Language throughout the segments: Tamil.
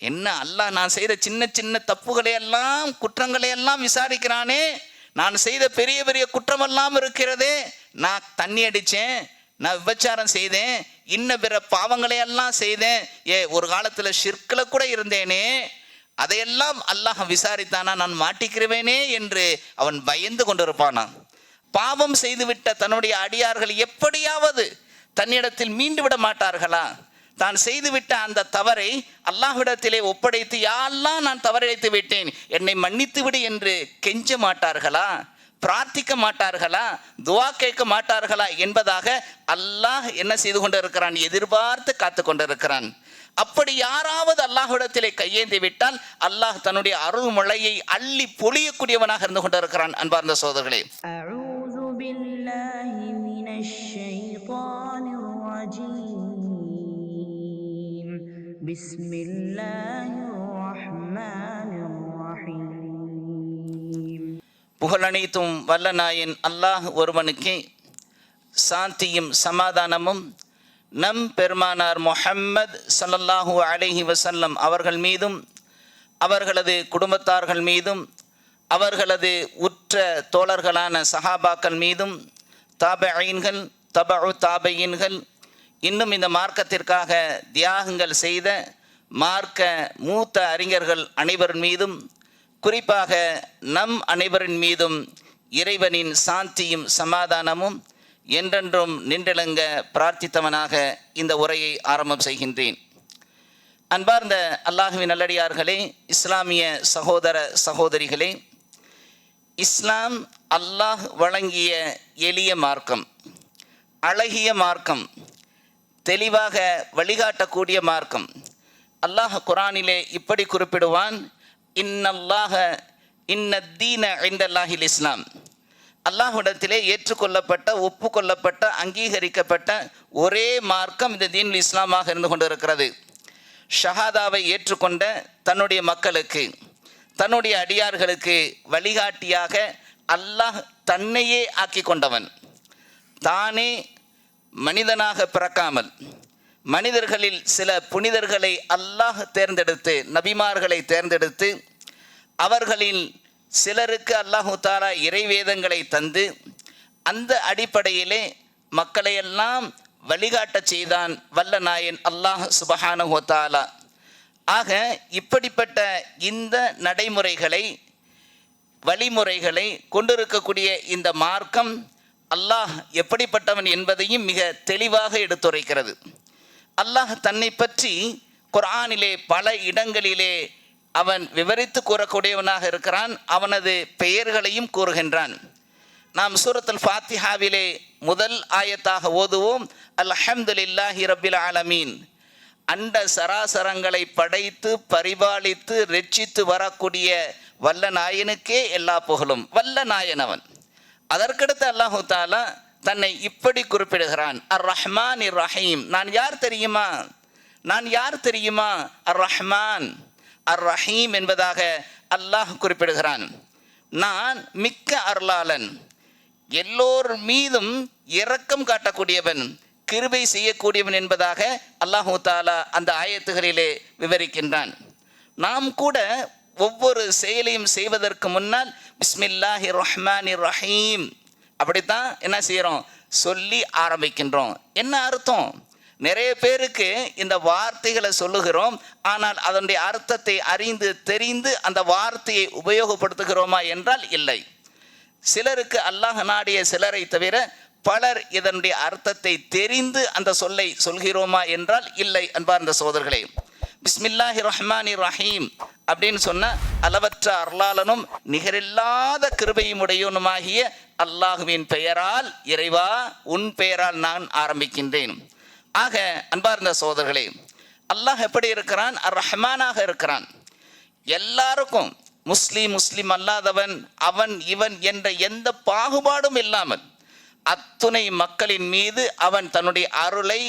என்ன அல்லாஹ் நான் செய்த சின்ன சின்ன தப்புகளை எல்லாம் குற்றங்களை எல்லாம் விசாரிக்கிறானே நான் செய்த பெரிய பெரிய குற்றமெல்லாம் இருக்கிறதே நான் தண்ணி அடித்தேன் நான் விபச்சாரம் செய்தேன் இன்ன பிற பாவங்களை எல்லாம் செய்தேன் ஏ ஒரு காலத்தில் ஷிர்கில் கூட இருந்தேனே அதையெல்லாம் அல்லாஹ் விசாரித்தானா நான் மாட்டிக்கிறவேனே என்று அவன் பயந்து கொண்டிருப்பானா? பாவம் செய்துவிட்ட தன்னுடைய அடியார்கள் எப்படியாவது தன்னிடத்தில் மீண்டு விட மாட்டார்களா? தான் செய்துவிட்ட அந்த தவறை அல்லாஹ்விடத்திலே ஒப்படைத்து யாரெல்லாம் நான் தவறிழைத்து விட்டேன். என்னை மன்னித்து விடு என்று கெஞ்ச மாட்டார்களா? பிரார்த்திக்க மாட்டார்களா? துவா கேட்க மாட்டார்களா? என்பதாக அல்லாஹ் என்ன செய்து கொண்டிருக்கிறான்? எதிர்பார்த்து காத்து கொண்டிருக்கிறான். அப்படி யாராவது அல்லாஹ்விடத்திலே கையேந்தி விட்டால் அல்லாஹ் தன்னுடைய அருள் மழையை அள்ளி பொழியக்கூடியவனாக இருந்து கொண்டிருக்கிறான் அன்பார்ந்த சோதர்களே بسم الله الرحمن الرحيم புகழனைத்தும் வல்லநாயன் அல்லாஹ் ஒருவனுக்கே சாந்தியும் சமாதானமும் நம் பெருமானார் முஹம்மத் ஸல்லல்லாஹு அலைஹி வஸல்லம் அவர்கள் மீதும் அவர்களது குடும்பத்தார்கள் மீதும் அவர்களது உற்ற தோழர்களான சஹாபாக்கள் மீதும் தாபைன்கள் தபு தாபையின்கள் இன்னும் இந்த மார்க்கத்திற்காக தியாகங்கள் செய்த மார்க்க மூத்த அறிஞர்கள் அனைவரின் மீதும் குறிப்பாக நம் அனைவரின் மீதும் இறைவனின் சாந்தியும் சமாதானமும் என்றென்றும் நின்றெழுங்க பிரார்த்தித்தவனாக இந்த உரையை ஆரம்பம் செய்கின்றேன். அன்பார்ந்த அல்லாஹுவின் நல்லடியார்களே இஸ்லாமிய சகோதர சகோதரிகளே இஸ்லாம் அல்லாஹ் வழங்கிய எளிய மார்க்கம் அழகிய மார்க்கம் தெளிவாக வழிகாட்டக்கூடிய மார்க்கம். அல்லாஹ் குரானிலே இப்படி குறிப்பிடுவான் இன்னல்லாஹ இன்னத்தீன ஐந்தல்லாஹில் இஸ்லாம். அல்லாஹுடத்திலே ஏற்றுக்கொள்ளப்பட்ட ஒப்புக்கொள்ளப்பட்ட அங்கீகரிக்கப்பட்ட ஒரே மார்க்கம் இந்த தீன் இஸ்லாமாக இருந்து கொண்டிருக்கிறது. ஷஹாதாவை ஏற்றுக்கொண்ட தன்னுடைய மக்களுக்கு தன்னுடைய அடியார்களுக்கு வழிகாட்டியாக அல்லாஹ் தன்னையே ஆக்கி கொண்டவன். தானே மனிதனாக பிறக்காமல் மனிதர்களில் சில புனிதர்களை அல்லாஹ் தேர்ந்தெடுத்து நபிமார்களை தேர்ந்தெடுத்து அவர்களில் சிலருக்கு அல்லாஹு தாரா இறைவேதங்களை தந்து அந்த அடிப்படையிலே மக்களையெல்லாம் வழிகாட்டச் செய்தான் வல்ல நாயன் அல்லாஹ் சுபஹானஹு தாலா ஆக இப்படிப்பட்ட இந்த நடைமுறைகளை வழிமுறைகளை கொண்டிருக்கக்கூடிய இந்த மார்க்கம் அல்லாஹ் எப்படிப்பட்டவன் என்பதையும் மிக தெளிவாக எடுத்துரைக்கிறது. அல்லாஹ் தன்னை பற்றி குர்ஆனிலே பல இடங்களிலே அவன் விவரித்து கூறக்கூடியவனாக இருக்கிறான் அவனது பெயர்களையும் கூறுகின்றான். நாம் சூரத்துல் ஃபாத்திஹாவிலே முதல் ஆயத்தாக ஓதுவோம் அல்ஹம்துலில்லாஹி ரபில் ஆலமீன். அண்ட சராசரங்களை படைத்து பரிபாலித்து ரட்சித்து வரக்கூடிய வல்ல நாயனுக்கே எல்லா புகழும். வல்ல நாயன் அவன். அதற்கடுத்து அல்லாஹு தாலா தன்னை இப்படி குறிப்பிடுகிறான். அர் ரஹ்மான் இர் ரஹீம் நான் யார் தெரியுமா? நான் யார் தெரியுமா? அர் ரஹ்மான் அர் ரஹீம் என்பதாக அல்லாஹ் குறிப்பிடுகிறான். நான் மிக்க அருளாளன். எல்லோர் மீதும் இரக்கம் காட்டக்கூடியவன். கிருபை செய்யக்கூடியவன் என்பதாக அல்லாஹு தாலா அந்த ஆயத்துகளிலே விவரிக்கின்றான். நாம் கூட ஒவ்வொரு செயலையும் செய்வதற்கு முன்னால் பிஸ்மில்லாஹி ரஹ்மானி ரஹீம் அப்படித்தான் என்ன செய்கிறோம் சொல்லி ஆரம்பிக்கின்றோம். என்ன அர்த்தம்? நிறைய பேருக்கு இந்த வார்த்தைகளை சொல்லுகிறோம் ஆனால் அதனுடைய அர்த்தத்தை அறிந்து தெரிந்து அந்த வார்த்தையை உபயோகப்படுத்துகிறோமா என்றால் இல்லை. சிலருக்கு அல்லாஹ் நாடிய சிலரை தவிர பலர் இதனுடைய அர்த்தத்தை தெரிந்து அந்த சொல்லை சொல்கிறோமா என்றால் இல்லை அன்பார்ந்த சோதர்களே பிஸ்மில்லாஹி ரஹ்மானி ரஹீம் அப்படின்னு சொன்ன அளவற்ற அருளாளனும் நிகரில்லாத கிருபையும் உடையவனுமாகிய அல்லாஹுவின் பெயரால் இறைவா உன் பெயரால் நான் ஆரம்பிக்கின்றேன். ஆக அன்பார்ந்த சோதர்களே அல்லாஹ் எப்படி இருக்கிறான்? அர் ரஹ்மானாக இருக்கிறான். எல்லாருக்கும் முஸ்லீம் முஸ்லீம் அல்லாதவன் அவன் இவன் என்ற எந்த பாகுபாடும் இல்லாமல் அத்துணை மக்களின் மீது அவன் தன்னுடைய அருளை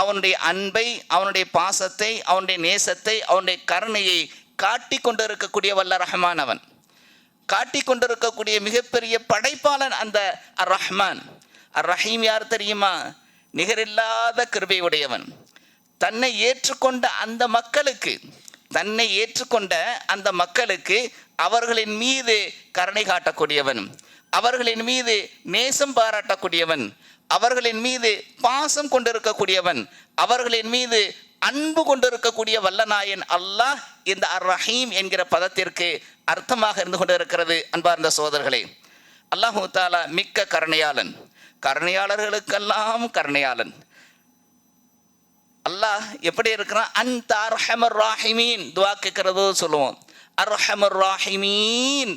அவனுடைய அன்பை அவனுடைய பாசத்தை அவனுடைய நேசத்தை அவனுடைய கருணையை காட்டி கொண்டிருக்கக்கூடிய வல்ல ரஹ்மான் அவன் காட்டி கொண்டிருக்கக்கூடிய மிகப்பெரிய படைப்பாளன் அந்த அர் ரஹ்மான் அர் ரஹீம் யார் தெரியுமா? நிகரில்லாத கிருபை உடையவன் தன்னை ஏற்றுக்கொண்ட அந்த மக்களுக்கு தன்னை ஏற்றுக்கொண்ட அந்த மக்களுக்கு அவர்களின் மீது கருணை காட்டக்கூடியவன். அவர்களின் மீது நேசம் பாராட்டக்கூடியவன். அவர்களின் மீது பாசம் கொண்டிருக்கக்கூடியவன் அவர்களின் மீது அன்பு கொண்டிருக்கக்கூடிய வல்லநாயன் அல்லாஹ் இந்த அர் ரஹீம் என்கிற பதத்திற்கு அர்த்தமாக இருந்து கொண்டிருக்கிறது அன்பார்ந்த சோதர்களே. அல்லாஹு தாலா மிக்க கருணையாளன் கருணையாளர்களுக்கெல்லாம் கருணையாளன். அல்லாஹ் எப்படி இருக்கிறான்? அந்த அர்ஹமர் ராஹிமீன் துவா கேட்கிறதோ சொல்லுவோம். அர்ஹமர் ராஹிமீன்.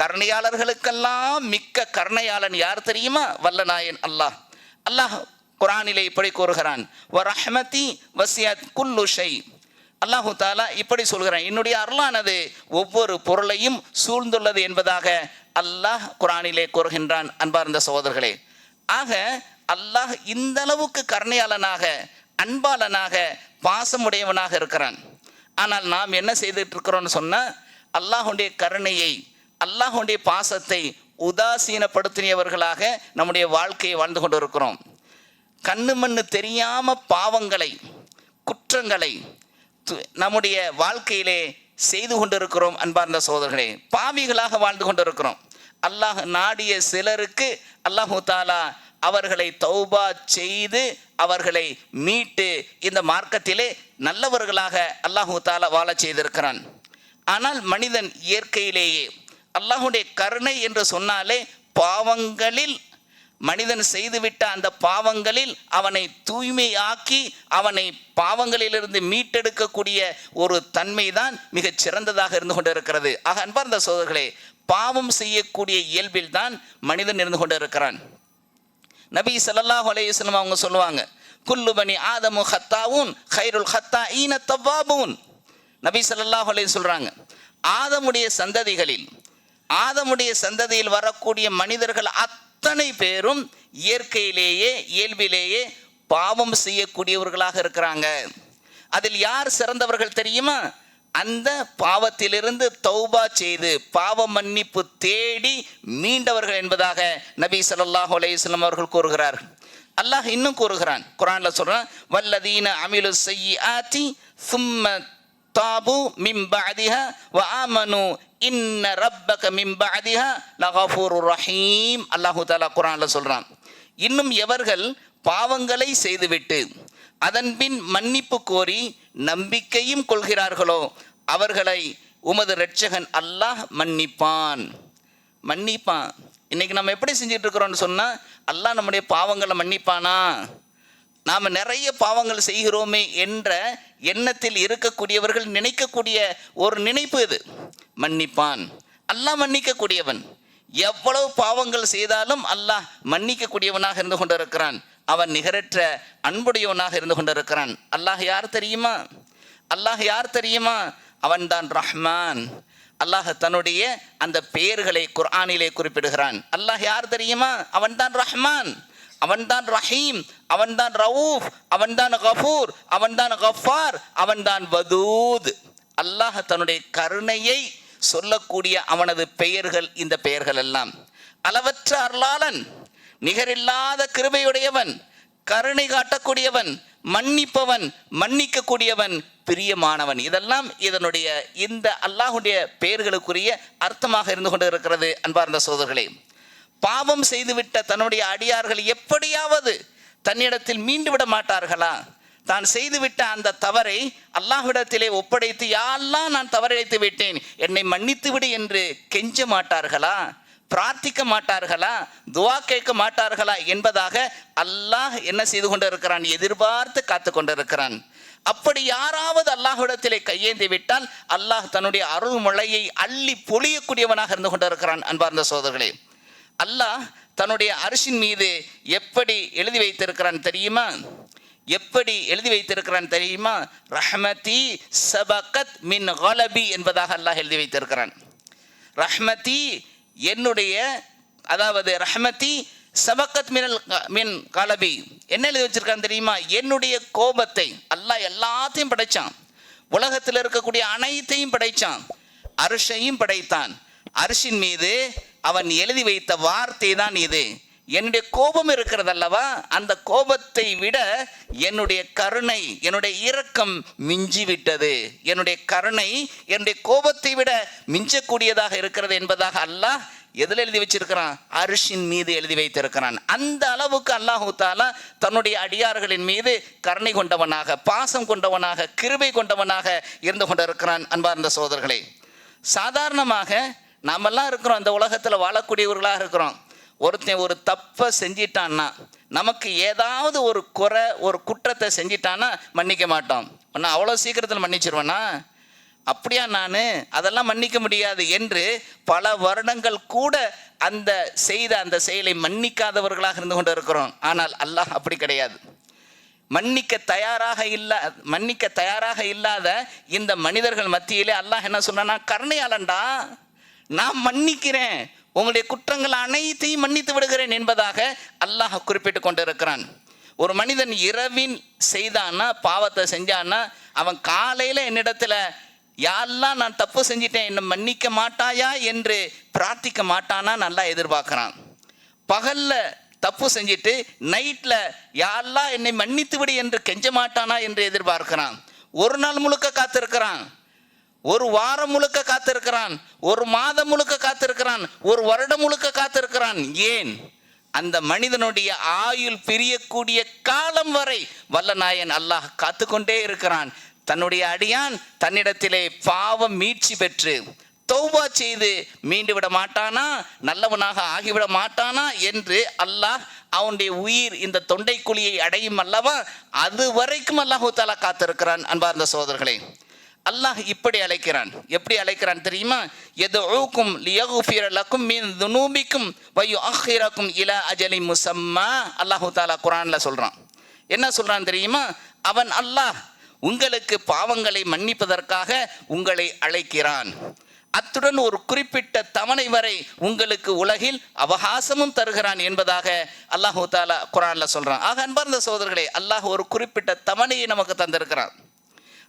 கருணையாளர்களுக்கெல்லாம் மிக்க கருணையாளன் யார் தெரியுமா? வல்லநாயன் அல்லாஹ். அல்லாஹ் குரானிலே இப்படி கூறுகிறான். வ ரஹமதி வசியத் குல்லு ஷை. அல்லாஹு தாலா இப்படி சொல்கிறான். என்னுடைய அருளானது ஒவ்வொரு பொருளையும் சூழ்ந்துள்ளது என்பதாக அல்லாஹ் குரானிலே கூறுகின்றான். அன்பார்ந்த சகோதரர்களே ஆக அல்லாஹ் இந்த அளவுக்கு கருணையாளனாக அன்பாளனாக பாசமுடையவனாக இருக்கிறான். ஆனால் நாம் என்ன செய்துட்டு இருக்கிறோம்னு சொன்னால் அல்லாஹுடைய கருணையை அல்லாஹுடைய பாசத்தை உதாசீனப்படுத்தியவர்களாக நம்முடைய வாழ்க்கையை வாழ்ந்து கொண்டு இருக்கிறோம் கண்ணு மண்ணு தெரியாம பாவங்களை குற்றங்களை து- நம்முடைய வாழ்க்கையிலே செய்து கொண்டிருக்கிறோம் அன்பார்ந்த சோதர்களே பாவிகளாக வாழ்ந்து கொண்டிருக்கிறோம். அல்லாஹ் நாடிய சிலருக்கு அல்லாஹு தாலா அவர்களை தௌபா செய்து அவர்களை மீட்டு இந்த மார்க்கத்திலே நல்லவர்களாக அல்லாஹு தாலா வாழ செய்திருக்கிறான். ஆனால் மனிதன் இயற்கையிலேயே அல்லாஹுடைய கருணை என்று சொன்னாலே பாவங்களில் மனிதன் செய்துவிட்ட அந்த பாவங்களில் அவனை தூய்மையாக்கி அவனை பாவங்களிலிருந்து மீட்டெடுக்கக்கூடிய ஒரு தன்மை தான் மிகச் சிறந்ததாக இருந்து கொண்டிருக்கிறது. ஆக அன்பார்ந்த சோதர்களே பாவம் செய்யக்கூடிய இயல்பில் தான் மனிதன் இருந்து கொண்டிருக்கிறான். நபி சல்லாஹ் அலைஹி அவங்க சொல்லுவாங்க குல்லு பனி ஆதமு ஹத்தாவும் ஹைருல் ஹத்தா ஈன தவ்வாபூன். நபி சல்லாஹ் அலைஹி சொல்றாங்க ஆதமுடைய சந்ததிகளில் ஆதமுடைய சந்ததியில் வரக்கூடிய மனிதர்கள் அத்தனை பேரும் இயற்கையிலேயே இயல்பிலேயே பாவம் செய்யக்கூடியவர்களாக இருக்கிறாங்க. அதில் யார் சிறந்தவர்கள் தெரியுமா? அந்த பாவத்திலிருந்து தௌபா செய்து பாவ மன்னிப்பு தேடி மீண்டவர்கள் என்பதாக நபி சல்லாஹ் அலையம் அவர்கள் கூறுகிறார். அல்லாஹ் இன்னும் கூறுகிறான். குரான்ல சொல்றான் வல்லதீன அமிலு ஸய்யிஆத்தி சும்ம தாபு மின் வ ஆமனு இன்ன ரப்பக மின் பஅதிஹா ரஹீம் அல்லாஹு தாலா குரான்ல சொல்றான். இன்னும் எவர்கள் பாவங்களை செய்துவிட்டு அதன்பின் மன்னிப்பு கோரி நம்பிக்கையும் கொள்கிறார்களோ அவர்களை உமது ரட்சகன் அல்லாஹ் மன்னிப்பான். மன்னிப்பான். இன்னைக்கு நம்ம எப்படி செஞ்சுட்டு இருக்கிறோம்னு சொன்னா அல்லாஹ் நம்முடைய பாவங்களை மன்னிப்பானா? நாம் நிறைய பாவங்கள் செய்கிறோமே என்ற எண்ணத்தில் இருக்கக்கூடியவர்கள் நினைக்கக்கூடிய ஒரு நினைப்பு இது. மன்னிப்பான். அல்லாஹ் மன்னிக்கக்கூடியவன். எவ்வளவு பாவங்கள் செய்தாலும் அல்லாஹ் மன்னிக்கக்கூடியவனாக இருந்து கொண்டிருக்கிறான். அவன் நிகரற்ற அன்புடையவனாக இருந்து கொண்டிருக்கிறான். அல்லாஹ் யார் தெரியுமா? அல்லாஹ் யார் தெரியுமா? அவன்தான் ரஹ்மான். அல்லாஹ் தன்னுடைய அந்த பெயர்களை குர்ஆனிலே குறிப்பிடுகிறான். அல்லாஹ் யார் தெரியுமா? அவன்தான் ரஹ்மான். அவன்தான் ரஹீம் அவன்தான் ரவூஃப் அவன்தான் கஃபூர் அவன்தான் கஃபார் அவன்தான் வதூத். அல்லாஹ் தன்னுடைய கருணையை சொல்லக்கூடிய அவனது பெயர்கள் இந்த பெயர்கள் எல்லாம். அளவற்ற அருளாளன் நிகரில்லாத கிருபையுடையவன் கருணை காட்டக்கூடியவன் மன்னிப்பவன் மன்னிக்கக்கூடியவன் பிரியமானவன். இதெல்லாம் இதனுடைய இந்த அல்லாஹுடைய பெயர்களுக்குரிய அர்த்தமாக இருந்து கொண்டு இருக்கிறது அன்பார்ந்த சோதர்களே. பாவம் செய்துவிட்ட தன்னுடைய அடியார்கள் எப்படியாவது தன்னிடத்தில் மீண்டு விட மாட்டார்களா? தான் செய்துவிட்ட அந்த தவறை அல்லாஹ்விடத்திலே ஒப்படைத்து யாரெல்லாம் நான் தவறிழைத்து விட்டேன். என்னை மன்னித்து விடு என்று கெஞ்ச மாட்டார்களா? பிரார்த்திக்க மாட்டார்களா? துவா கேட்க மாட்டார்களா? என்பதாக அல்லாஹ் என்ன செய்து கொண்டிருக்கிறான்? எதிர்பார்த்து காத்து கொண்டிருக்கிறான். அப்படி யாராவது அல்லாஹ்விடத்திலே கையேந்தி விட்டால் அல்லாஹ் தன்னுடைய அருள்மொழையை அள்ளி பொழியக்கூடியவனாக இருந்து கொண்டிருக்கிறான். அன்பார்ந்த சோதர்களே அல்லாஹ் தன்னுடைய அரிசின் மீது எப்படி எழுதி வைத்திருக்கிறான் தெரியுமா? எப்படி எழுதி வைத்திருக்கிறான் தெரியுமா? ரஹ்மதி சபகத் மின் கலபி என்பதாக அல்லாஹ் எழுதி வைத்திருக்கிறான். ரஹ்மதி என்னுடைய அதாவது ரஹ்மதி சபக்கத் மினல் மின் கலபி. என்ன எழுதி வச்சிருக்கான் தெரியுமா? என்னுடைய கோபத்தை. அல்லாஹ் எல்லாத்தையும் படைச்சான். உலகத்தில் இருக்கக்கூடிய அனைத்தையும் படைச்சான். அரிசையும் படைத்தான். அரிசின் மீது அவன் எழுதி வைத்த வார்த்தை தான் இது. என்னுடைய கோபம் இருக்கிறதல்லவா? அந்த கோபத்தை விட என்னுடைய கருணை என்னுடைய இரக்கம் மிஞ்சி விட்டது என்னுடைய கருணை என்னுடைய கோபத்தை விட மிஞ்சக்கூடியதாக இருக்கிறது என்பதாக அல்லாஹ் எதில் எழுதி வச்சிருக்கிறான்? அரிசின் மீது எழுதி வைத்திருக்கிறான். அந்த அளவுக்கு அல்லாஹு தாலா தன்னுடைய அடியார்களின் மீது கருணை கொண்டவனாக பாசம் கொண்டவனாக கிருபை கொண்டவனாக இருந்து கொண்டிருக்கிறான் அன்பார்ந்த சோதர்களே. சாதாரணமாக நாமெல்லாம் இருக்கிறோம் இந்த உலகத்தில் வாழக்கூடியவர்களாக இருக்கிறோம். ஒருத்தன் ஒரு தப்பை செஞ்சிட்டான்னா நமக்கு ஏதாவது ஒரு குறை ஒரு குற்றத்தை செஞ்சிட்டான்னா மன்னிக்க மாட்டோம். ஒன்று அவ்வளோ சீக்கிரத்தில் மன்னிச்சிருவேனா? அப்படியா நான்? அதெல்லாம் மன்னிக்க முடியாது என்று பல வருடங்கள் கூட அந்த செய்த அந்த செயலை மன்னிக்காதவர்களாக இருந்து கொண்டு இருக்கிறோம். ஆனால் அல்லாஹ் அப்படி கிடையாது. மன்னிக்க தயாராக இல்லா மன்னிக்க தயாராக இல்லாத இந்த மனிதர்கள் மத்தியிலே அல்லாஹ் என்ன சொன்னா கருணையாளன்டா. நான் மன்னிக்கிறேன். உங்களுடைய குற்றங்கள் அனைத்தையும் மன்னித்து விடுகிறேன் என்பதாக அல்லாஹ் குறிப்பிட்டு கொண்டிருக்கிறான். ஒரு மனிதன் இரவின் செய்தான்னா பாவத்தை செஞ்சான்னா அவன் காலையில் என்னிடத்துல யாரெல்லாம் நான் தப்பு செஞ்சிட்டேன் என்னை மன்னிக்க மாட்டாயா? என்று பிரார்த்திக்க மாட்டானா நல்லா எதிர்பார்க்குறான். பகல்ல தப்பு செஞ்சுட்டு நைட்டில் யாரெல்லாம் என்னை மன்னித்து விடு என்று கெஞ்ச மாட்டானா என்று எதிர்பார்க்கிறான். ஒரு நாள் முழுக்க காத்திருக்கிறான். ஒரு வாரம் முழுக்க காத்திருக்கிறான் ஒரு மாதம் முழுக்க காத்திருக்கிறான் ஒரு வருடம் முழுக்க காத்திருக்கிறான். ஏன்? அந்த மனிதனுடைய ஆயுள் பிரியக்கூடிய காலம் வரை வல்ல நாயன் அல்லாஹ் காத்துக்கொண்டே இருக்கிறான். தன்னுடைய அடியான் தன்னிடத்திலே பாவம் மீட்சி பெற்று தௌபா செய்து மீண்டு விட மாட்டானா நல்லவனாக ஆகிவிட மாட்டானா என்று அல்லாஹ் அவனுடைய உயிர் இந்த தொண்டை குழியை அடையும் அல்லவா? அது வரைக்கும் அல்லாஹூ தாலா காத்திருக்கிறான் அன்பார்ந்த சோதர்களே அல்லாஹ் இப்படி அழைக்கிறான். எப்படி அழைக்கிறான் தெரியுமா? எது ஊக்கும் மீன் துனூபிக்கும் வயு அஹிரக்கும் இல அஜலி முசம்மா. அல்லாஹு தாலா குரான்ல சொல்றான். என்ன சொல்றான் தெரியுமா? அவன் அல்லாஹ் உங்களுக்கு பாவங்களை மன்னிப்பதற்காக உங்களை அழைக்கிறான். அத்துடன் ஒரு குறிப்பிட்ட தவணை வரை உங்களுக்கு உலகில் அவகாசமும் தருகிறான் என்பதாக அல்லாஹு தாலா குரான்ல சொல்றான். ஆக அன்பார்ந்த சோதர்களே அல்லாஹ் ஒரு குறிப்பிட்ட தவணையை நமக்கு தந்திருக்கிறான்.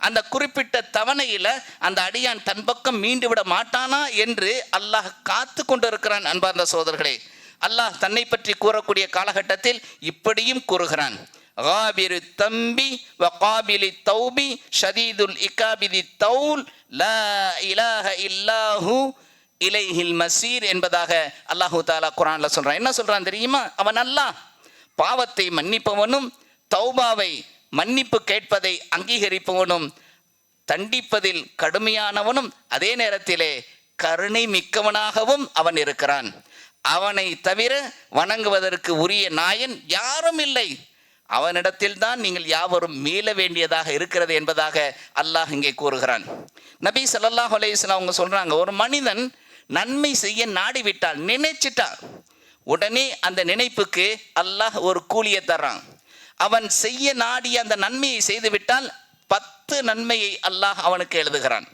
அந்த குறிப்பிட்ட தவணையில அந்த அடியான் தன் பக்கம் மீண்டு விட மாட்டானா என்று அல்லாஹ் காத்து கொண்டிருக்கிறான் அன்பார்ந்த சோதர்களே அல்லாஹ் தன்னை பற்றி கூறக்கூடிய காலகட்டத்தில் இப்படியும் கூறுகிறான் غابر الذنب وقابل التوب شديد الإكاب ذي الطول لا إله إلا هو இலைஹில் மசீர் என்பதாக அல்லாஹு தாலா குரான்ல சொல்றான் என்ன சொல்றான் தெரியுமா அவன் அல்லாஹ் பாவத்தை மன்னிப்பவனும் தௌபாவை மன்னிப்பு கேட்பதை அங்கீகரிப்பவனும் தண்டிப்பதில் கடுமையானவனும் அதே நேரத்திலே கருணை மிக்கவனாகவும் அவன் இருக்கிறான். அவனை தவிர வணங்குவதற்கு உரிய நாயன் யாரும் இல்லை. அவனிடத்தில் தான் நீங்கள் யாவரும் மீள வேண்டியதாக இருக்கிறது என்பதாக அல்லாஹ் இங்கே கூறுகிறான். நபி சல்லாஹ் அலைஹி அவங்க சொல்றாங்க ஒரு மனிதன் நன்மை செய்ய நாடிவிட்டால் நினைச்சிட்டான். உடனே அந்த நினைப்புக்கு அல்லாஹ் ஒரு கூலியை தர்றான். அவன் செய்ய நாடிய அந்த நன்மையை செய்துவிட்டால் பத்து நன்மையை அல்லாஹ் அவனுக்கு எழுதுகிறான்.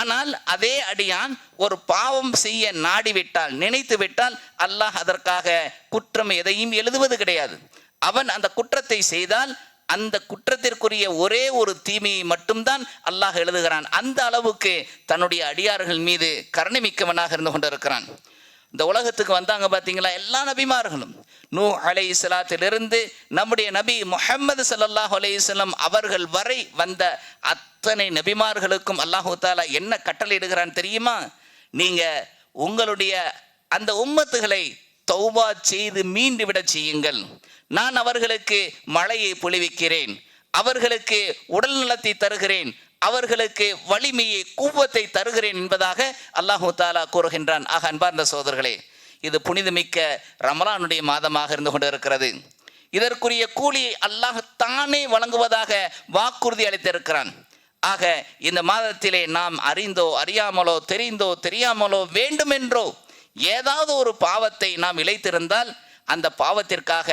ஆனால் அதே அடியான் ஒரு பாவம் செய்ய நாடிவிட்டால் நினைத்து விட்டால் அல்லாஹ் அதற்காக குற்றம் எதையும் எழுதுவது கிடையாது. அவன் அந்த குற்றத்தை செய்தால் அந்த குற்றத்திற்குரிய ஒரே ஒரு தீமையை மட்டும்தான் அல்லாஹ் எழுதுகிறான். அந்த அளவுக்கு தன்னுடைய அடியார்கள் மீது கருணை மிக்கவனாக இருந்து கொண்டிருக்கிறான். இந்த உலகத்துக்கு வந்தாங்க பார்த்தீங்களா எல்லா நபிமார்களும். நூ அலை இஸ்லாத்திலிருந்து நம்முடைய நபி முஹம்மது ஸல்லல்லாஹு அலையம் அவர்கள் வரை வந்த அத்தனை நபிமார்களுக்கும் அல்லாஹூ தாலா என்ன கட்டளையிடுகிறான் தெரியுமா? நீங்க உங்களுடைய அந்த உம்மத்துகளை தௌபா செய்து மீண்டு விட செய்யுங்கள். நான் அவர்களுக்கு மழையை பொழிவிக்கிறேன். அவர்களுக்கு உடல் நலத்தை தருகிறேன். அவர்களுக்கு வலிமையை கூவத்தை தருகிறேன் என்பதாக அல்லாஹு தாலா கூறுகின்றான். ஆக அன்பார்ந்த சோதர்களே இது புனிதமிக்க ரமலானுடைய மாதமாக இருந்து கொண்டிருக்கிறது. இதற்குரிய கூலியை அல்லாஹ் தானே வழங்குவதாக வாக்குறுதி அளித்திருக்கிறான். ஆக இந்த மாதத்திலே நாம் அறிந்தோ அறியாமலோ தெரிந்தோ தெரியாமலோ வேண்டுமென்றோ ஏதாவது ஒரு பாவத்தை நாம் இழைத்திருந்தால் அந்த பாவத்திற்காக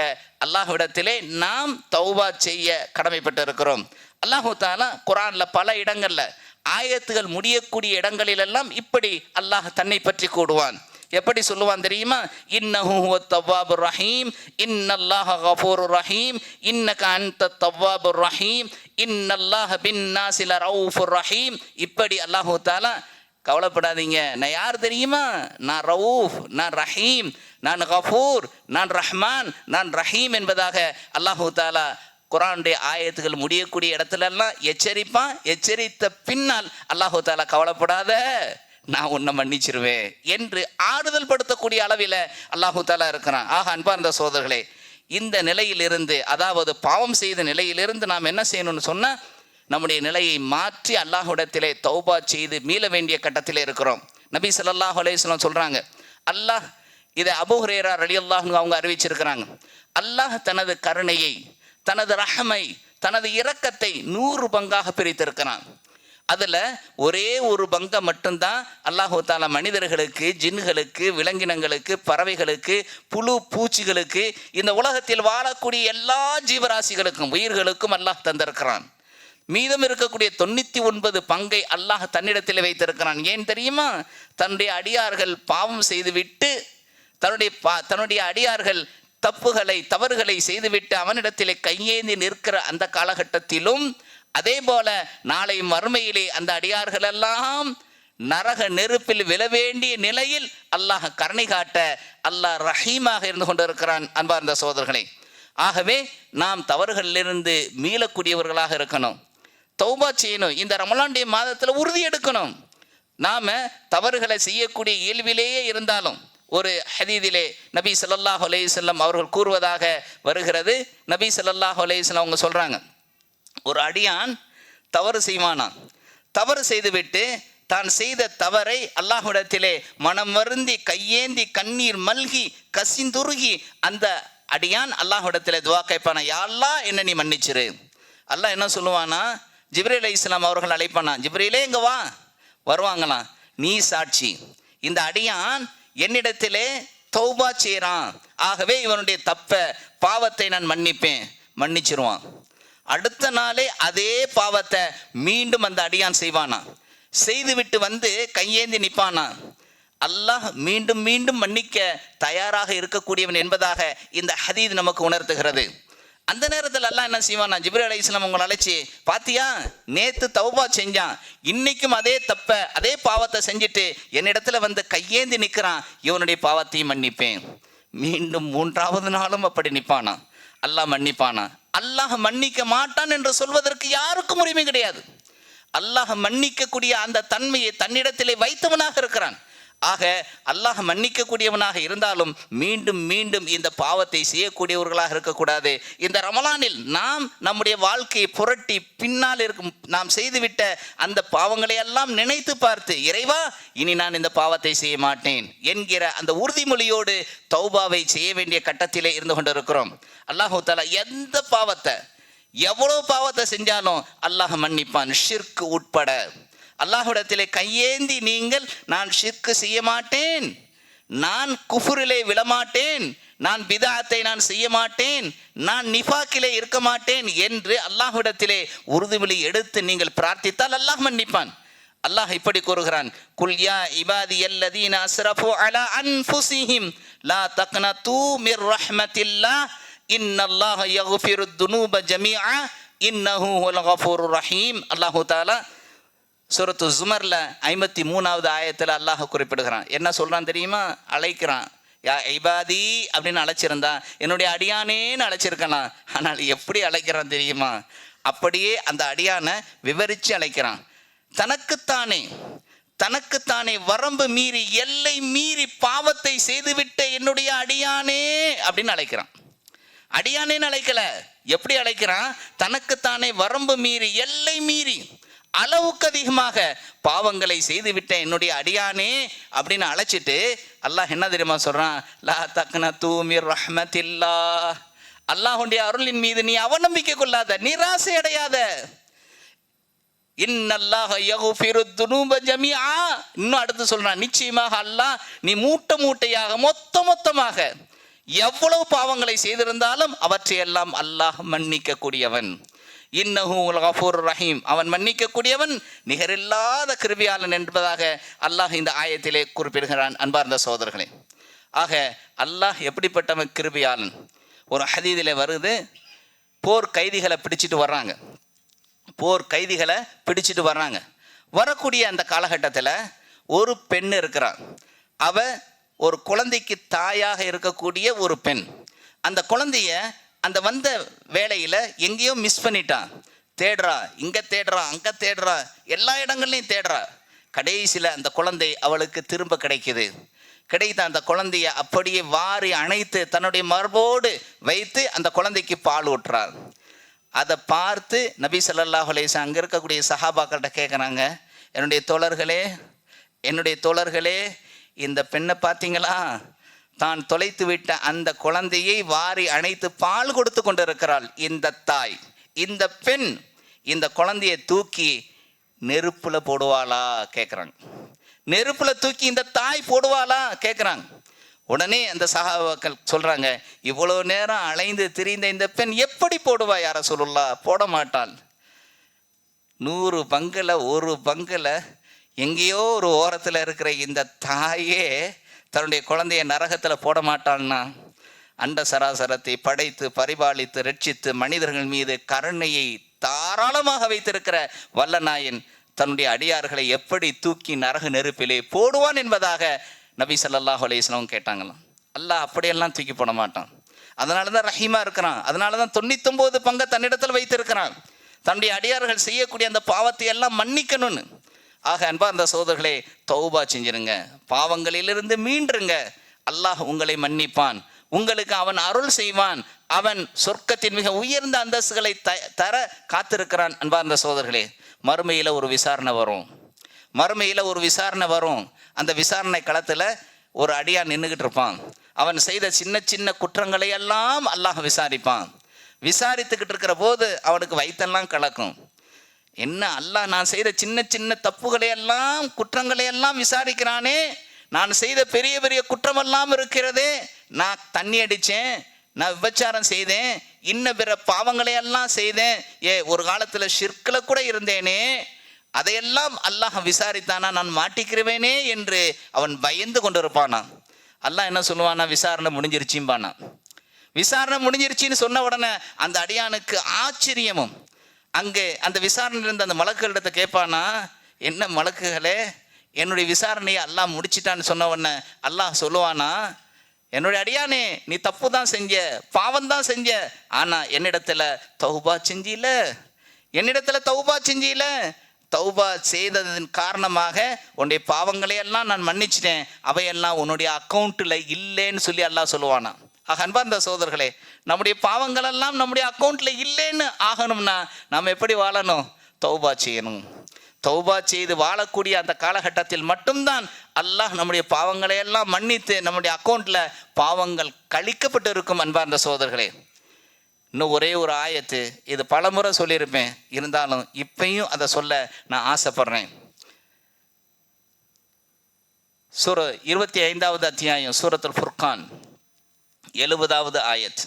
அல்லாஹ்விடத்திலே நாம் தௌபா செய்ய கடமைப்பட்டிருக்கிறோம். அல்லாஹு தாலா குரான்ல பல இடங்கள்ல ஆயத்துகள் முடியக்கூடிய இடங்களிலெல்லாம் இப்படி அல்லாஹ் தன்னை பற்றி கூடுவான் எப்படி சொல்லுவான் தெரியுமா? இன்னஹு ஹுவ தவ்வாபுர் ரஹீம் இன்னல்லாஹ கஃபூருர் ரஹீம் இன்னக அன்த தவ்வாபுர் ரஹீம் இன்னல்லாஹ பின் நாசில ரவுஃபு ரஹீம். இப்படி அல்லாஹு தாலா கவலைப்படாதீங்க. நான் யார் தெரியுமா? நான் ரவுஃப் நான் ரஹீம். நான் கஃபூர் நான் ரஹ்மான் நான் ரஹீம் என்பதாக அல்லாஹு தாலா குரானுடைய ஆயத்துகள் முடியக்கூடிய இடத்துலலாம் எச்சரிப்பான் எச்சரித்த பின்னால் அல்லாஹு தாலா கவலைப்படாத நான் உன்னை மன்னிச்சிருவேன் என்று ஆறுதல் படுத்தக்கூடிய அளவில் அல்லாஹு தாலா இருக்கிறான். ஆக அன்பார்ந்த சோதர்களே இந்த நிலையிலிருந்து அதாவது பாவம் செய்த நிலையிலிருந்து நாம் என்ன செய்யணும்னு சொன்னால் நம்முடைய நிலையை மாற்றி அல்லாஹுடத்திலே தௌபா செய்து மீள வேண்டிய கட்டத்தில் இருக்கிறோம். நபி சல்லாஹ் அலைஹி சொல்கிறாங்க அல்லாஹ் இதை அபூ அலி அல்லாஹ்னு அவங்க அறிவிச்சிருக்கிறாங்க. அல்லாஹ் தனது கருணையை தனது ரஹமை தனது இரக்கத்தை நூறு பங்காக பிரித்திருக்கிறான். அதில் ஒரே ஒரு பங்கை மட்டும்தான் அல்லாஹு தாலா மனிதர்களுக்கு ஜின்களுக்கு விலங்கினங்களுக்கு பறவைகளுக்கு புழு பூச்சிகளுக்கு இந்த உலகத்தில் வாழக்கூடிய எல்லா ஜீவராசிகளுக்கும் உயிர்களுக்கும் அல்லாஹ் தந்திருக்கிறான். மீதம் இருக்கக்கூடிய தொண்ணூற்றி ஒன்பது பங்கை அல்லாஹ் தன்னிடத்தில் வைத்திருக்கிறான். ஏன் தெரியுமா? தன்னுடைய அடியார்கள் பாவம் செய்துவிட்டு தன்னுடைய பா தன்னுடைய அடியார்கள் தப்புகளை தவறுகளை செய்துவிட்டு அவனிடத்திலே கையேந்தி நிற்கிற அந்த காலகட்டத்திலும் அதே போல நாளை மறுமையிலே அந்த அடியார்கள் எல்லாம் நரக நெருப்பில் விழ வேண்டிய நிலையில் அல்லாஹ் கருணை காட்ட அல்லாஹ் ரஹீமாக இருந்து கொண்டிருக்கிறான் அன்பார்ந்த சோதர்களே ஆகவே நாம் தவறுகளிலிருந்து மீளக்கூடியவர்களாக இருக்கணும். தௌபா செய்யணும். இந்த ரமலாண்டிய மாதத்தில் உறுதி எடுக்கணும். நாம தவறுகளை செய்யக்கூடிய இயல்பிலேயே இருந்தாலும் ஒரு ஹதீதிலே நபி ஸல்லல்லாஹு அலைஹி அவர்கள் கூறுவதாக வருகிறது. நபி ஸல்லல்லாஹு அலைஹி அவங்க சொல்றாங்க ஒரு அடியான் தவறு செய்வானான் தவறு செய்துவிட்டு தான் செய்த தவறை அல்லாஹுடத்திலே மனம் வருந்தி கையேந்தி கண்ணீர் மல்கி கசிந்துருகி அந்த அடியான் அல்லாஹ்விடத்திலே துவா கேட்பானா? யா என்ன நீ மன்னிச்சிரு. அல்லாஹ் என்ன சொல்லுவானா? ஜிப்ரி அலி இஸ்லாம் அவர்கள் அழைப்பானா? ஜிப்ரிலே இங்க வா. வருவாங்களாம். நீ சாட்சி. இந்த அடியான் என்னிடத்திலே தௌபா செய்கிறான் ஆகவே இவனுடைய தப்ப பாவத்தை நான் மன்னிப்பேன். மன்னிச்சிருவான். அடுத்த நாளே அதே பாவத்தை மீண்டும் அந்த அடியான் செய்வானா? செய்துவிட்டு வந்து கையேந்தி நிற்பானா? அல்லாஹ் மீண்டும் மீண்டும் மன்னிக்க தயாராக இருக்கக்கூடியவன் என்பதாக இந்த ஹதீத் நமக்கு உணர்த்துகிறது. அந்த நேரத்தில் எல்லாம் என்ன செய்வானா? ஜிப்ரி அலை இஸ்லாம் உங்களை அழைச்சி பாத்தியா நேத்து தௌபா செஞ்சான். இன்னைக்கும் அதே தப்ப அதே பாவத்தை செஞ்சுட்டு என்னிடத்துல வந்து கையேந்தி நிற்கிறான் இவனுடைய பாவத்தையும் மன்னிப்பேன். மீண்டும் மூன்றாவது நாளும் அப்படி நிற்பானா அல்லாஹ் மன்னிப்பானா? அல்லாஹ் மன்னிக்க மாட்டான் என்று சொல்வதற்கு யாருக்கும் உரிமை கிடையாது. அல்லாஹ் மன்னிக்கக்கூடிய அந்த தன்மையை தன்னிடத்திலே வைத்தவனாக இருக்கிறான். ஆக அல்லாஹ் மன்னிக்கக்கூடியவனாக இருந்தாலும் மீண்டும் மீண்டும் இந்த பாவத்தை செய்யக்கூடியவர்களாக இருக்கக்கூடாது. இந்த ரமலானில் நாம் நம்முடைய வாழ்க்கையை புரட்டி பின்னால் இருக்கும் நாம் செய்துவிட்ட அந்த பாவங்களை எல்லாம் நினைத்து பார்த்து இறைவா இனி நான் இந்த பாவத்தை செய்ய மாட்டேன் என்கிற அந்த உறுதிமொழியோடு தௌபாவை செய்ய வேண்டிய கட்டத்திலே இருந்து கொண்டிருக்கிறோம். அல்லாஹு தாலா எந்த பாவத்தை எவ்வளோ பாவத்தை செஞ்சாலும் அல்லாஹ் மன்னிப்பான். ஷிர்க்கு உட்பட. அல்லாஹுடத்திலே கையேந்தி நீங்கள் நான் ஷிர்க்கு செய்ய மாட்டேன். நான் குஃபுரிலே விழமாட்டேன். நான் பிதாத்தை நான் செய்ய மாட்டேன். நான் நிஃபாக்கிலே இருக்க மாட்டேன். என்று அல்லாஹுடத்திலே உறுதிமொழி எடுத்து நீங்கள் பிரார்த்தித்தால் அல்லாஹ் மன்னிப்பான். அல்லாஹ் இப்படி கூறுகிறான் குல்யா இபாதி அல்லதீன அஸ்ரஃபு அலா அன்ஃபுசிஹிம் லா தக்னது மிர் ரஹ்மத்தில்லாஹ். இன்னல்லாஹ யக்ஃபிரு துனூப ஜமீஆ. இன்னஹு ஹுல் கஃபூருர் ரஹீம். அல்லாஹு தஆலா சூரத்து ஜுமர்ல ஐம்பத்தி மூணாவது ஆயத்தில் அல்லாஹ் குறிப்பிடுகிறான். என்ன சொல்றான் தெரியுமா? அழைக்கிறான். யா ஐபாதி அப்படின்னு அழைச்சிருந்தா என்னுடைய அடியானேன்னு அழைச்சிருக்கலாம் ஆனால் எப்படி அழைக்கிறான் தெரியுமா? அப்படியே அந்த அடியானை விவரித்து அழைக்கிறான். தனக்குத்தானே தனக்குத்தானே வரம்பு மீறி எல்லை மீறி பாவத்தை செய்துவிட்ட என்னுடைய அடியானே அப்படின்னு அழைக்கிறான். அடியானேன்னு அழைக்கல. எப்படி அழைக்கிறான்? தனக்குத்தானே வரம்பு மீறி எல்லை மீறி. அளவுக்கு அதிகமாக பாவங்களை செய்துவிட்ட என்னுடைய அடியானே அப்படின்னு அழைச்சிட்டு அல்லாஹ் என்ன தெரியுமா சொல்றான்? லா தக்ன தூமிர் ரஹ்மத்தில்லா அல்லாஹுடைய அருளின் மீது நீ அவநம்பிக்கை கொள்ளாத நிராசை அடையாத. இன்னும் அடுத்து சொல்றான் நிச்சயமாக அல்லாஹ் நீ மூட்டை மூட்டையாக மொத்த மொத்தமாக எவ்வளவு பாவங்களை செய்திருந்தாலும் அவற்றையெல்லாம் அல்லாஹ் மன்னிக்க கூடியவன் இன்னஹு கஃபூர் ரஹீம். அவன் மன்னிக்கக்கூடியவன் நிகரில்லாத கிருபியாளன் என்பதாக அல்லாஹ் இந்த ஆயத்திலே குறிப்பிடுகிறான் அன்பார்ந்த சோதர்களே ஆக அல்லாஹ் எப்படிப்பட்டவன் கிருபியாளன்? ஒரு ஹதீதில் வருது போர் கைதிகளை பிடிச்சிட்டு வர்றாங்க. போர் கைதிகளை பிடிச்சிட்டு வர்றாங்க. வரக்கூடிய அந்த காலகட்டத்தில் ஒரு பெண் இருக்கிறான். அவ ஒரு குழந்தைக்கு தாயாக இருக்கக்கூடிய ஒரு பெண். அந்த குழந்தைய அந்த வந்த வேலையில் எங்கேயோ மிஸ் பண்ணிட்டான். தேடுறா இங்கே தேடுறா அங்கே தேடுறா எல்லா இடங்கள்லையும் தேடுறா. கடைசியில் அந்த குழந்தை அவளுக்கு திரும்ப கிடைக்குது. கிடைத்த அந்த குழந்தைய அப்படியே வாரி அணைத்து தன்னுடைய மரபோடு வைத்து அந்த குழந்தைக்கு பால் ஊட்டுறார். அதை பார்த்து நபி ஸல்லல்லாஹு அலேசா அங்கே இருக்கக்கூடிய சஹாபாக்கள்கிட்ட கேட்குறாங்க என்னுடைய தோழர்களே என்னுடைய தோழர்களே இந்த பெண்ணை பார்த்தீங்களா? தான் தொலைத்து விட்ட அந்த குழந்தையை வாரி அணைத்து பால் கொடுத்து கொண்டிருக்கிறாள். இந்த தாய் இந்த பெண் இந்த குழந்தையை தூக்கி நெருப்புல போடுவாளா கேட்குறாங்க நெருப்புல தூக்கி இந்த தாய் போடுவாளா கேட்குறாங்க உடனே அந்த சகாபாக்கள் சொல்றாங்க இவ்வளோ நேரம் அலைந்து திரிந்த இந்த பெண் எப்படி போடுவா யார சொல்லுல்லா போட மாட்டாள். நூறு பங்கில் ஒரு பங்கில் எங்கேயோ ஒரு ஓரத்தில் இருக்கிற இந்த தாயே தன்னுடைய குழந்தைய நரகத்தில் போட மாட்டான்னா அண்ட சராசரத்தை படைத்து பரிபாலித்து ரட்சித்து மனிதர்கள் மீது கருணையை தாராளமாக வைத்திருக்கிற வல்லநாயன் தன்னுடைய அடியார்களை எப்படி தூக்கி நரக நெருப்பிலே போடுவான் என்பதாக நபி சல்லாஹ் அலைஹி கேட்டாங்களாம். அல்லாஹ் அப்படியெல்லாம் தூக்கி போட மாட்டான். அதனால தான் ரஹீமா இருக்கிறான். அதனால தான் தொண்ணூத்தொம்பது பங்கை தன்னிடத்தில் வைத்திருக்கிறான். தன்னுடைய அடியார்கள் செய்யக்கூடிய அந்த பாவத்தை எல்லாம் மன்னிக்கணும்னு. ஆக அன்பா அந்த சோதர்களே தௌபா செஞ்சிருங்க. பாவங்களிலிருந்து மீண்டுருங்க. அல்லாஹ் உங்களை மன்னிப்பான். உங்களுக்கு அவன் அருள் செய்வான். அவன் சொர்க்கத்தின் மிக உயர்ந்த அந்தஸ்துகளை த தர காத்திருக்கிறான் அன்பார்ந்த சோதர்களே மறுமையில் ஒரு விசாரணை வரும். மறுமையில் ஒரு விசாரணை வரும். அந்த விசாரணை களத்தில் ஒரு அடியான் நின்றுக்கிட்டு இருப்பான். அவன் செய்த சின்ன சின்ன குற்றங்களை எல்லாம் அல்லாஹ் விசாரிப்பான். விசாரித்துக்கிட்டு இருக்கிற போது அவனுக்கு வயிற்றெல்லாம் கலக்கும். என்ன அல்லாஹ் நான் செய்த சின்ன சின்ன தப்புகளை எல்லாம் குற்றங்களை எல்லாம் விசாரிக்கிறானே நான் செய்த பெரிய பெரிய குற்றமெல்லாம் இருக்கிறதே நான் தண்ணி அடித்தேன் நான் விபச்சாரம் செய்தேன் இன்ன பிற பாவங்களை எல்லாம் செய்தேன் ஏ ஒரு காலத்தில் ஷிற்கில் கூட இருந்தேனே அதையெல்லாம் அல்லாஹ் விசாரித்தானா நான் மாட்டிக்கிறவேனே என்று அவன் பயந்து கொண்டிருப்பானா? அல்லாஹ் என்ன சொல்லுவானா? விசாரணை முடிஞ்சிருச்சிம்பானா? விசாரணை முடிஞ்சிருச்சின்னு சொன்ன உடனே அந்த அடியானுக்கு ஆச்சரியமும் அங்கே அந்த விசாரணையில் இருந்த அந்த மலக்குகளிடத்தை கேட்பானா என்ன மலக்குகளே என்னுடைய விசாரணையை அல்லாஹ் முடிச்சிட்டான்னு சொன்ன உடனே அல்லாஹ் சொல்லுவானா என்னுடைய அடியானே நீ தப்பு தான் செஞ்ச பாவம் தான் செஞ்ச ஆனால் என்னிடத்துல தௌபா செஞ்சில என்னிடத்துல தௌபா செஞ்சில தௌபா செய்ததன் காரணமாக உன்னுடைய பாவங்களை எல்லாம் நான் மன்னிச்சிட்டேன் அவையெல்லாம் உன்னுடைய அக்கௌண்ட்டில் இல்லைன்னு சொல்லி அல்லாஹ் சொல்லுவானா? ஆக அன்பார்ந்த சோதர்களே நம்முடைய பாவங்கள் எல்லாம் நம்முடைய அக்கௌண்ட்டில் இல்லைன்னு ஆகணும்னா நாம் எப்படி வாழணும்? தௌபா செய்யணும். தௌபா செய்து வாழக்கூடிய அந்த காலகட்டத்தில் மட்டும்தான் அல்லாஹ் நம்முடைய பாவங்களை எல்லாம் மன்னித்து நம்முடைய அக்கௌண்ட்டில் பாவங்கள் கழிக்கப்பட்டு இருக்கும் அன்பார்ந்த சோதர்களே. இன்னும் ஒரே ஒரு ஆயத்து இது பலமுறை சொல்லியிருப்பேன். இருந்தாலும் இப்பயும் அதை சொல்ல நான் ஆசைப்படுறேன். சூர இருபத்தி ஐந்தாவது அத்தியாயம் சூரத்துல் ஃபுர்கான். எழுபதாவது ஆயத்.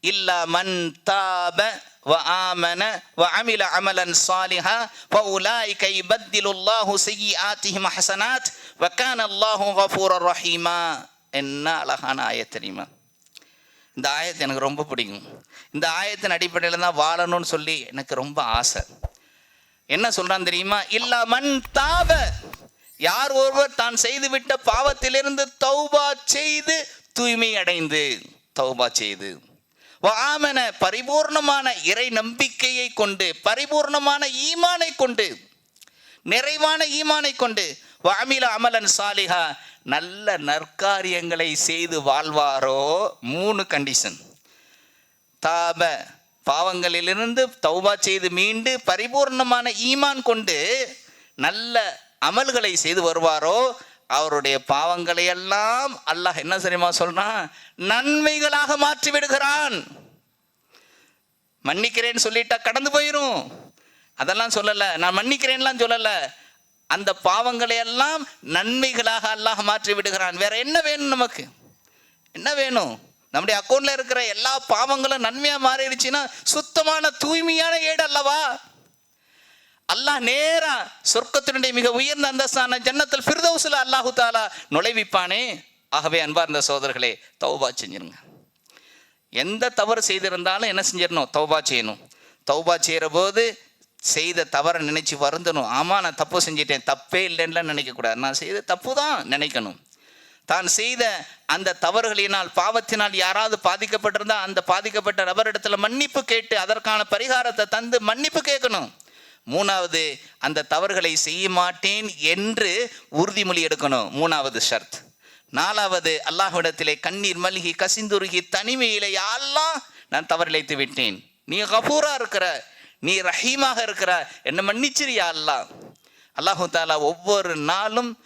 இல்லா மன் தாப வ ஆமன வ அமில அமலன் சாலிஹா வ பத்திலுல்லாஹு யுபத்திலுல்லாஹு செய்யிஆத்திஹிம் ஹஸனாத் வ கான அல்லாஹு கஃபூரர் ரஹீமா. என்ன அழகான ஆயத் தெரியுமா? இந்த ஆயத்து எனக்கு ரொம்ப பிடிக்கும். இந்த ஆயத்தின் அடிப்படையில் தான் வாழணும்னு சொல்லி எனக்கு ரொம்ப ஆசை. என்ன சொல்றான் தெரியுமா? இல்லா மன் தாப. யார் ஒருவர் தான் செய்துவிட்ட பாவத்திலிருந்து தௌபா செய்து தூய்மை அடைந்து தௌபா செய்து. வாமன பரிபூர்ணமான இறை நம்பிக்கையை கொண்டு பரிபூர்ணமான ஈமானை கொண்டு நிறைவான ஈமானை கொண்டு வாமில அமலன் சாலிஹா நல்ல நற்காரியங்களை செய்து வாழ்வாரோ? மூணு கண்டிஷன் தாப பாவங்களிலிருந்து தௌபா செய்து மீண்டு பரிபூர்ணமான ஈமான் கொண்டு நல்ல அமல்களை செய்து வருவாரோ? அவருடைய பாவங்களை எல்லாம் அல்லாஹ் என்ன தெரியுமா சொல்றான் நன்மைகளாக மாற்றி விடுகிறான் மன்னிக்கிறேன்னு சொல்லிட்டா கடந்து போயிரும். அதெல்லாம் சொல்லலை. நான் மன்னிக்கிறேன்லாம் சொல்லலை. அந்த பாவங்களை எல்லாம் நன்மைகளாக அல்லாஹ் மாற்றி விடுகிறான் வேற என்ன வேணும் நமக்கு? என்ன வேணும்? நம்முடைய அக்கௌண்ட்ல இருக்கிற எல்லா பாவங்களும் நன்மையா மாறிடுச்சுன்னா சுத்தமான தூய்மையான ஏடு அல்லவா? அல்லாஹ் நேரா சொர்க்கத்தினுடைய மிக உயர்ந்த அந்தஸ்தான ஜன்னத்தில் ஃபிர்தௌஸ்ல அல்லாஹு தாலா நுழைவிப்பானே. ஆகவே அன்பார்ந்த சோதர்களே தௌபா செஞ்சிருங்க. எந்த தவறு செய்திருந்தாலும் என்ன செஞ்சிடணும் தௌபா செய்யணும். தௌபா செய்கிற போது செய்த தவறை நினைச்சு வருந்தணும். ஆமாம் நான் தப்பு செஞ்சிட்டேன். தப்பே இல்லைன்னுலாம் நினைக்கக்கூடாது. நான் செய்த தப்பு தான் நினைக்கணும். தான் செய்த அந்த தவறுகளினால் பாவத்தினால் யாராவது பாதிக்கப்பட்டிருந்தால் அந்த பாதிக்கப்பட்ட நபரிடத்தில் மன்னிப்பு கேட்டு அதற்கான பரிகாரத்தை தந்து மன்னிப்பு கேட்கணும். மூணாவது அந்த தவறுகளை செய்ய மாட்டேன் என்று உறுதிமொழி எடுக்கணும். மூணாவது ஷர்த். நாலாவது அல்லாஹ்விடத்திலே கண்ணீர் மல்கி கசிந்துருகி தனிமையிலே யாரெல்லாம் நான் தவறிழைத்து விட்டேன். நீ கபூரா இருக்கிற நீ ரஹீமாக இருக்கிற என்னை மன்னிச்சிரியா அல்லாஹ். அல்லாஹு தாலா ஒவ்வொரு நாளும்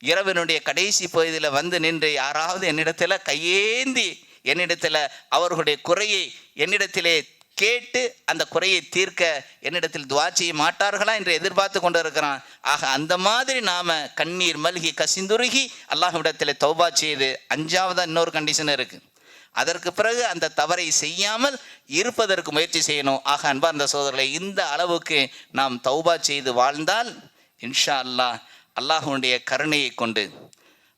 இரவனுடைய கடைசி பகுதியில் வந்து நின்று யாராவது என்னிடத்தில் கையேந்தி என்னிடத்தில் அவர்களுடைய குறையை என்னிடத்திலே கேட்டு அந்த குறையை தீர்க்க என்னிடத்தில் துவா செய்ய மாட்டார்களா என்று எதிர்பார்த்து கொண்டு இருக்கிறான் ஆக அந்த மாதிரி நாம கண்ணீர் மல்கி கசிந்துருகி அல்லாஹ்விடத்தில் தௌபா செய்து அஞ்சாவதா இன்னொரு கண்டிஷன் இருக்கு. அதற்கு பிறகு அந்த தவறை செய்யாமல் இருப்பதற்கு முயற்சி செய்யணும். ஆக அன்பார்ந்த சோதரர்களை இந்த அளவுக்கு நாம் தௌபா செய்து வாழ்ந்தால் இன்ஷா அல்லாஹ் அல்லாஹ்வுடைய கருணையை கொண்டு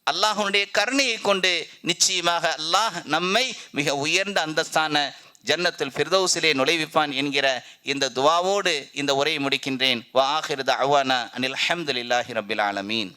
அல்லாஹ்வுடைய கருணையை கொண்டு நிச்சயமாக அல்லாஹ் நம்மை மிக உயர்ந்த அந்தஸ்தான ஜன்னத்துல் ஃபிர்தௌசிலே நுழைவிப்பான் என்கிற இந்த துவாவோடு இந்த உரையை முடிக்கின்றேன். வா ஆஹிர் அவானா அனில் அஹமதுல்லாஹி ரபில் ஆலமீன்.